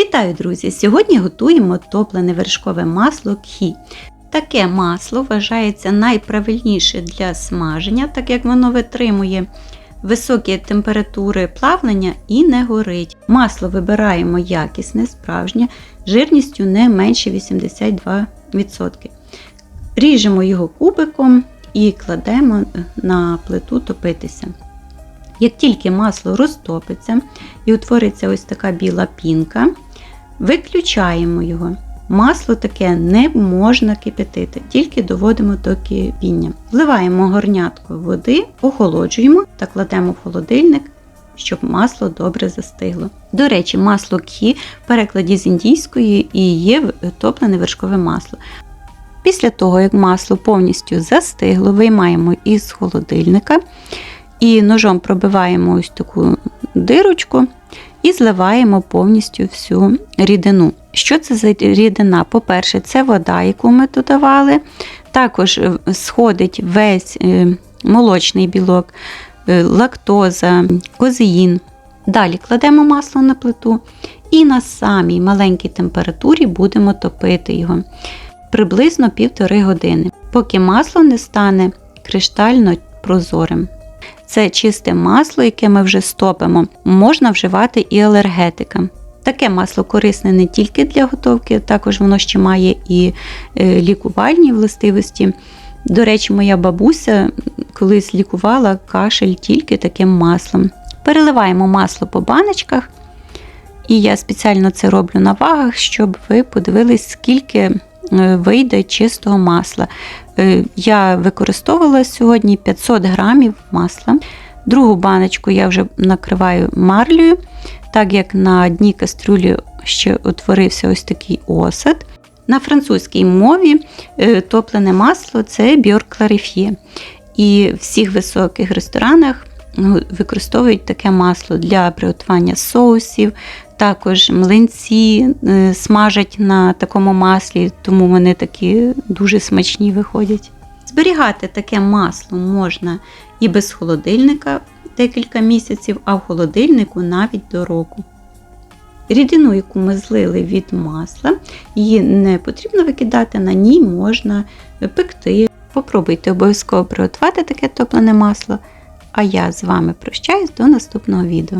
Вітаю, друзі! Сьогодні готуємо топлене вершкове масло кхі. Таке масло вважається найправильніше для смаження, так як воно витримує високі температури плавлення і не горить. Масло вибираємо якісне, справжнє, жирністю не менше 82%. Ріжемо його кубиком і кладемо на плиту топитися. Як тільки масло розтопиться і утвориться ось така біла пінка, виключаємо його. Масло таке не можна кипятити, тільки доводимо до кипіння. Вливаємо горнятку води, охолоджуємо та кладемо в холодильник, щоб масло добре застигло. До речі, масло кхі в перекладі з індійської і є топлене вершкове масло. Після того, як масло повністю застигло, виймаємо із холодильника і ножом пробиваємо ось таку дирочку і зливаємо повністю всю рідину. Що це за рідина? По-перше, це вода, яку ми додавали. Також сходить весь е, молочний білок, е, лактоза, козеїн. Далі кладемо масло на плиту і на самій маленькій температурі будемо топити його приблизно півтори години, поки масло не стане криштально прозорим. Це чисте масло, яке ми вже стопимо, можна вживати і алергетикам. Таке масло корисне не тільки для готовки, також воно ще має і е, лікувальні властивості. До речі, моя бабуся колись лікувала кашель тільки таким маслом. Переливаємо масло по баночках, і я спеціально це роблю на вагах, щоб ви подивились, скільки вийде чистого масла. Е, я використовувала сьогодні 500 грамів масла. Другу баночку я вже накриваю марлею, так як на дні кастрюлі ще утворився ось такий осад. На французькій мові е, топлене масло це біоркларифє. І в всіх високих ресторанах використовують таке масло для приготування соусів, також млинці е, смажать на такому маслі, тому вони такі дуже смачні виходять. Зберігати таке масло можна і без холодильника декілька місяців, а в холодильнику навіть до року. Рідину, яку ми злили від масла, її не потрібно викидати, на ній можна пекти. Попробуйте обов'язково приготувати таке топлене масло. А я з вами прощаюсь до наступного відео.